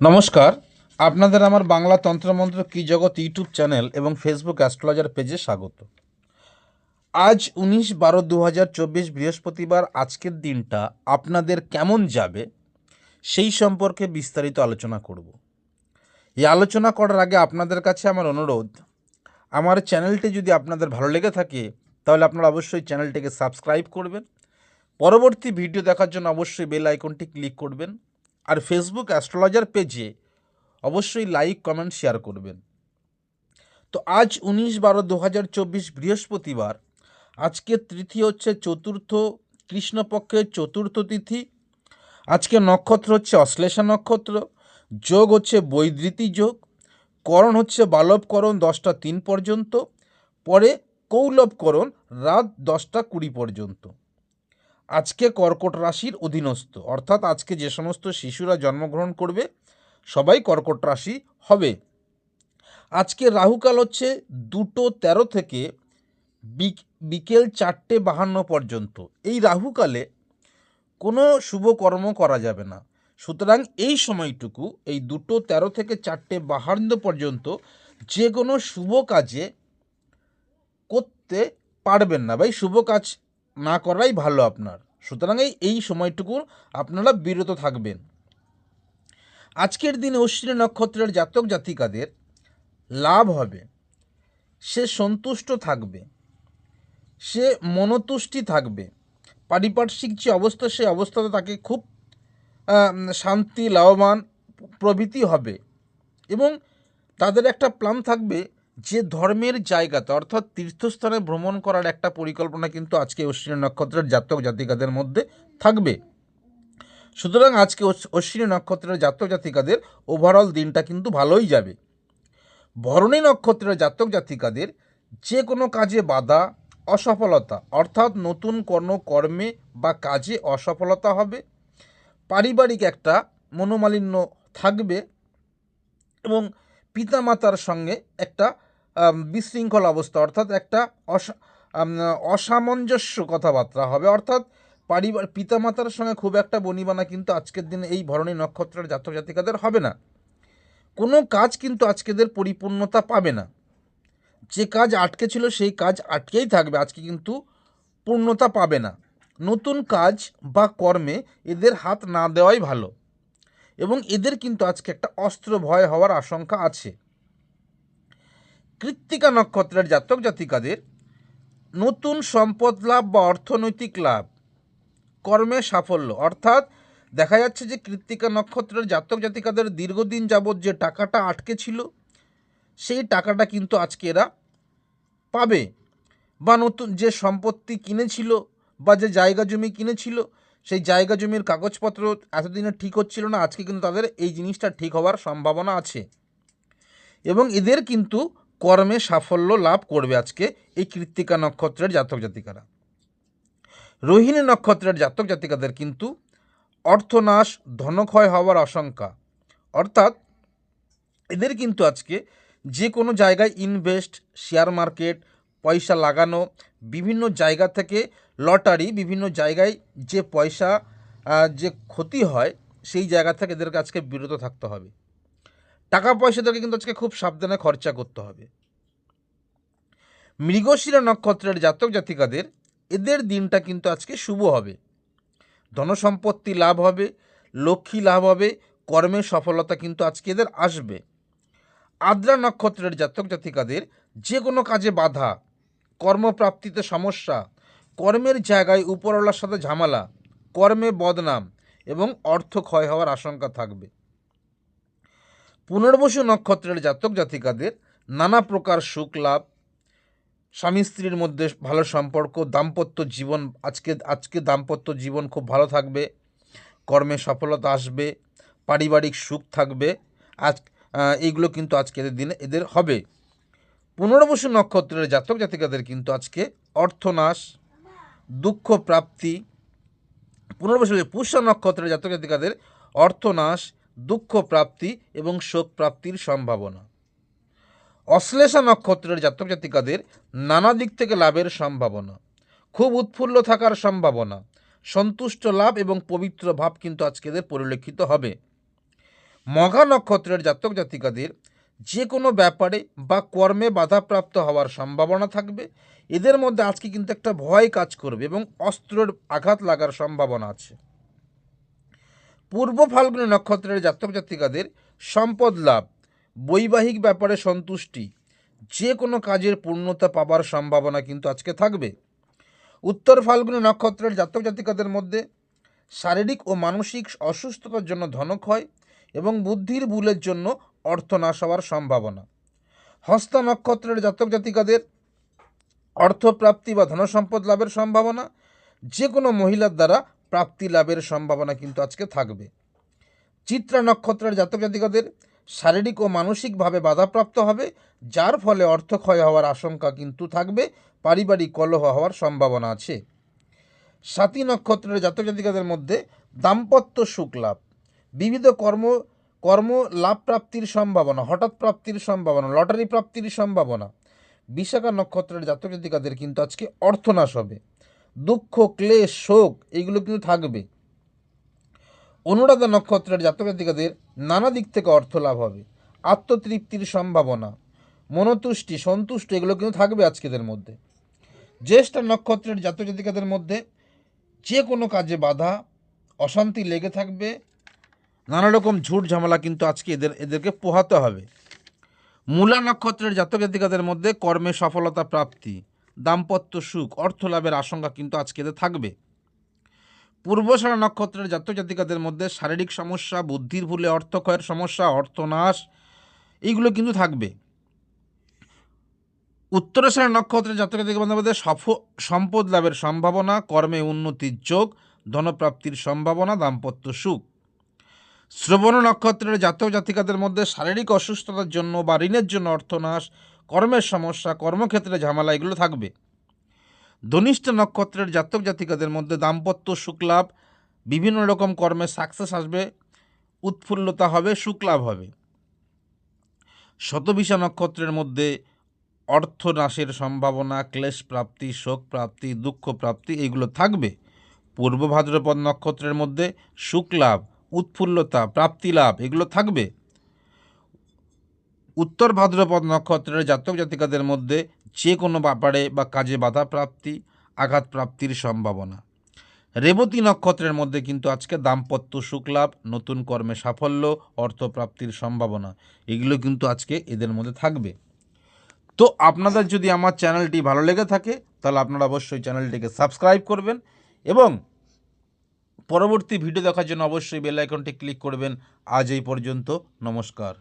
নমস্কার। আপনাদের আমার বাংলা তন্ত্রমন্ত্র কি জগৎ ইউটিউব চ্যানেল এবং ফেসবুক অ্যাস্ট্রোলজার পেজে স্বাগত। আজ উনিশ বারো দু হাজার চব্বিশ বৃহস্পতিবার আজকের দিনটা আপনাদের কেমন যাবে সেই সম্পর্কে বিস্তারিত আলোচনা করব। এই আলোচনা করার আগে আপনাদের কাছে আমার অনুরোধ, আমার চ্যানেলটি যদি আপনাদের ভালো লেগে থাকে, তাহলে আপনারা অবশ্যই চ্যানেলটিকে সাবস্ক্রাইব করবেন। পরবর্তী ভিডিও দেখার জন্য অবশ্যই বেল আইকনটি ক্লিক করবেন। আর ফেসবুক অ্যাস্ট্রোলজার পেজে অবশ্যই লাইক কমেন্ট শেয়ার করবেন। তো আজ উনিশ বারো দু হাজার চব্বিশ বৃহস্পতিবার, আজকে তিথি হচ্ছে চতুর্থ কৃষ্ণপক্ষের চতুর্থ তিথি, আজকে নক্ষত্র হচ্ছে অশ্লেষা নক্ষত্র, যোগ হচ্ছে বৈদ্যুতি যোগ, করণ হচ্ছে বালবকরণ দশটা তিন পর্যন্ত, পরে কৌলবকরণ রাত দশটা কুড়ি পর্যন্ত। আজকে কর্কট রাশির অধীনস্থ। অর্থাৎ আজকে যে সমস্ত শিশুরা জন্মগ্রহণ করবে, সবাই কর্কট রাশি হবে। আজকে রাহুকাল হচ্ছে দুটো তেরো থেকে বিক- বিকেল চারটে বাহান্ন পর্যন্ত। এই রাহুকালে কোনো শুভ কর্ম করা যাবে না। সুতরাং এই সময়টুকু, এই দুটো তেরো থেকে চারটে বাহান্ন পর্যন্ত যে কোনো শুভ কাজে করতে পারবেন না। বা এই শুভ কাজ না করাই ভালো আপনার। সুতরাং এই এই সময়টুকু আপনারা বিরত থাকবেন। আজকের দিনে অশ্বিনী নক্ষত্রের জাতক জাতিকাদের লাভ হবে। সে সন্তুষ্ট থাকবে। সে মনতুষ্টি থাকবে। পারিপার্শ্বিক যে অবস্থা সেই অবস্থাতে তাকে খুব শান্তি, লাভবান প্রভৃতি হবে। এবং তাদের একটা প্ল্যান থাকবে যে ধর্মের জায়গাতে, অর্থাৎ তীর্থস্থানে ভ্রমণ করার একটা পরিকল্পনা কিন্তু আজকে অশ্বিনী নক্ষত্রের জাতক জাতিকাদের মধ্যে থাকবে। সুতরাং আজকে অশ্বিনী নক্ষত্রের জাতক জাতিকাদের ওভারঅল দিনটা কিন্তু ভালোই যাবে। ভরণী নক্ষত্রের জাতক জাতিকাদের যে কোনো কাজে বাধা, অসফলতা, অর্থাৎ নতুন কোনো কর্মে বা কাজে অসফলতা হবে, পারিবারিক একটা মনোমালিন্য থাকবে এবং পিতামাতার সঙ্গে একটা বিশৃঙ্খল অবস্থা, অর্থাৎ একটা অসা- অসামঞ্জস্য কথাবার্তা হবে। অর্থাৎ পারিবার পিতামাতার সঙ্গে খুব একটা বনিবানা কিন্তু আজকের দিনে এই ভরণী নক্ষত্রের জাতক জাতিকাদের হবে না। কোনো কাজ কিন্তু আজকেদের পরিপূর্ণতা পাবে না। যে কাজ আটকে ছিল, সেই কাজ আটকেই থাকবে। আজকে কিন্তু পূর্ণতা পাবে না। নতুন কাজ বা কর্মে এদের হাত না দেওয়াই ভালো। এবং এদের কিন্তু আজকে একটা অস্ত্র ভয় হওয়ার আশঙ্কা আছে। কৃত্তিকা নক্ষত্রের জাতক জাতিকাদের নতুন সম্পদ লাভ বা অর্থনৈতিক লাভ, কর্মে সাফল্য। অর্থাৎ দেখা যাচ্ছে যে কৃত্তিকা নক্ষত্রের জাতক জাতিকাদের দীর্ঘদিন যাবৎ যে টাকাটা আটকে ছিল, সেই টাকাটা কিন্তু আজকে এরা পাবে বা নতুন যে সম্পত্তি কিনেছিল বা যে জায়গা জমি কিনেছিল, সেই জায়গা জমির কাগজপত্র এতদিনে ঠিক হচ্ছিল না, আজকে কিন্তু তাদের এই জিনিসটা ঠিক হওয়ার সম্ভাবনা আছে। এবং এদের কিন্তু কর্মে সাফল্য লাভ করবে আজকে এই কৃত্তিকা নক্ষত্রের জাতক জাতিকারা। রোহিণী নক্ষত্রের জাতক জাতিকাদের কিন্তু অর্থনাশ, ধনক্ষয় হওয়ার আশঙ্কা। অর্থাৎ এদের কিন্তু আজকে যে কোনো জায়গায় ইনভেস্ট শেয়ার মার্কেট পয়সা লাগানো, বিভিন্ন জায়গা থেকে লটারি বিভিন্ন জায়গায় যে পয়সা যে ক্ষতি হয়, সেই জায়গা থেকে এদেরকে আজকে বিরত থাকতে হবে। টাকা পয়সাদেরকে কিন্তু আজকে খুব সাবধানে খরচা করতে হবে। মৃগশিরা নক্ষত্রের জাতক জাতিকাদের, এদের দিনটা কিন্তু আজকে শুভ হবে। ধনসম্পত্তি লাভ হবে, লক্ষ্মী লাভ হবে, কর্মে সফলতা কিন্তু আজকে এদের আসবে। আদ্রা নক্ষত্রের জাতক জাতিকাদের যে কোনো কাজে বাধা, কর্মপ্রাপ্তিতে সমস্যা, কর্মের জায়গায় উপরওয়ালার সাথে ঝামেলা, কর্মে বদনাম এবং অর্থ ক্ষয় হওয়ার আশঙ্কা থাকবে। পুনর্বসু নক্ষত্রের জাতক জাতিকাদের নানা প্রকার সুখ লাভ, স্বামী স্ত্রীর মধ্যে ভালো সম্পর্ক, দাম্পত্য জীবন, আজকে আজকে দাম্পত্য জীবন খুব ভালো থাকবে, কর্মে সফলতা আসবে, পারিবারিক সুখ থাকবে, আজ এইগুলো কিন্তু আজকে এদের দিনে এদের হবে। পুনর্বসু নক্ষত্রের জাতক জাতিকাদের কিন্তু আজকে অর্থনাশ, দুঃখ প্রাপ্তি, পুনর্বসু পুষ্য নক্ষত্রের জাতক জাতিকাদের অর্থনাশ দুঃখ প্রাপ্তি এবং শোক প্রাপ্তির সম্ভাবনা। অশ্লেষা নক্ষত্রের জাতক জাতিকাদের নানা দিক থেকে লাভের সম্ভাবনা। খুব উৎফুল্ল থাকার সম্ভাবনা। সন্তুষ্ট লাভ এবং পবিত্র ভাব কিন্তু আজকে এদের পরিলক্ষিত হবে। মঘা নক্ষত্রের জাতক জাতিকাদের যে কোনো ব্যাপারে বা কর্মে বাধাপ্রাপ্ত হওয়ার সম্ভাবনা থাকবে। এদের মধ্যে আজকে কিন্তু একটা ভয় কাজ করবে এবং অস্ত্রের আঘাত লাগার সম্ভাবনা আছে। পূর্ব ফাল্গুনী নক্ষত্রের জাতক জাতিকাদের সম্পদ লাভ, বৈবাহিক ব্যাপারে সন্তুষ্টি, যে কোনো কাজের পূর্ণতা পাবার সম্ভাবনা কিন্তু আজকে থাকবে। উত্তর ফাল্গুনী নক্ষত্রের জাতক জাতিকাদের মধ্যে শারীরিক ও মানসিক অসুস্থতার জন্য ধনক্ষয় এবং বুদ্ধির ভুলের জন্য অর্থ নাশ হওয়ার সম্ভাবনা। হস্ত নক্ষত্রের জাতক জাতিকাদের অর্থপ্রাপ্তি বা ধনসম্পদ লাভের সম্ভাবনা, যে কোনো মহিলার দ্বারা প্রাপ্তি লাভের সম্ভাবনা কিন্তু আজকে থাকবে। চিত্রা নক্ষত্রের জাতক জাতিকাদের শারীরিক ও মানসিকভাবে বাধাপ্রাপ্ত হবে, যার ফলে অর্থক্ষয় হওয়ার আশঙ্কা কিন্তু থাকবে, পারিবারিক কলহ হওয়ার সম্ভাবনা আছে। সাতী নক্ষত্রের জাতক জাতিকাদের মধ্যে দাম্পত্য সুখ লাভ। বিবিধ কর্ম কর্ম লাভ প্রাপ্তির সম্ভাবনা, হঠাৎ প্রাপ্তির সম্ভাবনা, লটারি প্রাপ্তির সম্ভাবনা। বিশাখা নক্ষত্রের জাতক জাতিকাদের কিন্তু আজকে অর্থনাশ হবে। দুঃখ, ক্লেশ, শোক এইগুলো কিন্তু থাকবে। অনুরাধা নক্ষত্রের জাতক জাতিকাদের নানা দিক থেকে অর্থ লাভ হবে, আত্মতৃপ্তির সম্ভাবনা, মনতুষ্টি, সন্তুষ্ট, এগুলো কিন্তু থাকবে আজকেদের মধ্যে। জ্যেষ্ঠ নক্ষত্রের জাতক জাতিকাদের মধ্যে যে কোনো কাজে বাধা, অশান্তি লেগে থাকবে, নানা রকম ঝুট ঝামেলা কিন্তু আজকে এদের, এদেরকে পোহাতে হবে। মূলা নক্ষত্রের জাতক জাতিকাদের মধ্যে কর্মে সফলতা প্রাপ্তি দাম্পত্য সুখ, অর্থ লাভের আশঙ্কা কিন্তু আজকে থাকবে। পূর্বসারা নক্ষত্রের জাতক জাতিকাদের মধ্যে শারীরিক সমস্যা, বুদ্ধির ভুলে অর্থক্ষয়ের সমস্যা, অর্থনাশ, এইগুলো কিন্তু থাকবে। উত্তরাষাঢ় নক্ষত্রের জাতক মধ্যে সফ, সম্পদ লাভের সম্ভাবনা, কর্মে উন্নতির যোগ, ধনপ্রাপ্তির সম্ভাবনা, দাম্পত্য সুখ। শ্রবণ নক্ষত্রের জাতক জাতিকাদের মধ্যে শারীরিক অসুস্থতার জন্য বা ঋণের জন্য অর্থনাশ কর্মের সমস্যা, কর্মক্ষেত্রে ঝামেলা, এগুলো থাকবে। ধনিষ্ঠ নক্ষত্রের জাতক জাতিকাদের মধ্যে দাম্পত্য সুখলাভ, বিভিন্ন রকম কর্মে সাকসেস আসবে, উৎফুল্লতা হবে, সুখলাভ হবে। শতবিশা নক্ষত্রের মধ্যে অর্থ নাশের সম্ভাবনা, ক্লেশ প্রাপ্তি, শোক প্রাপ্তি, দুঃখ প্রাপ্তি এইগুলো থাকবে। পূর্ব ভাদ্রপদ নক্ষত্রের মধ্যে সুখলাভ, উৎফুল্লতা, প্রাপ্তি লাভ, এগুলো থাকবে। উত্তর ভাদ্রপদ নক্ষত্রের জাতক জাতিকাদের মধ্যে যে কোনো ব্যাপারে বা কাজে বাধা প্রাপ্তি, আঘাত প্রাপ্তির সম্ভাবনা। রেবতী নক্ষত্রের মধ্যে কিন্তু আজকে দাম্পত্য সুখলাভ নতুন কর্মে সাফল্য অর্থপ্রাপ্তির সম্ভাবনা, এগুলো কিন্তু আজকে এদের মধ্যে থাকবে। তো আপনাদের যদি আমার চ্যানেলটি ভালো লেগে থাকে, তাহলে আপনারা অবশ্যই চ্যানেলটিকে সাবস্ক্রাইব করবেন এবং পরবর্তী ভিডিও দেখার জন্য অবশ্যই বেল আইকনটি ক্লিক করবেন। আজ এই পর্যন্ত, নমস্কার।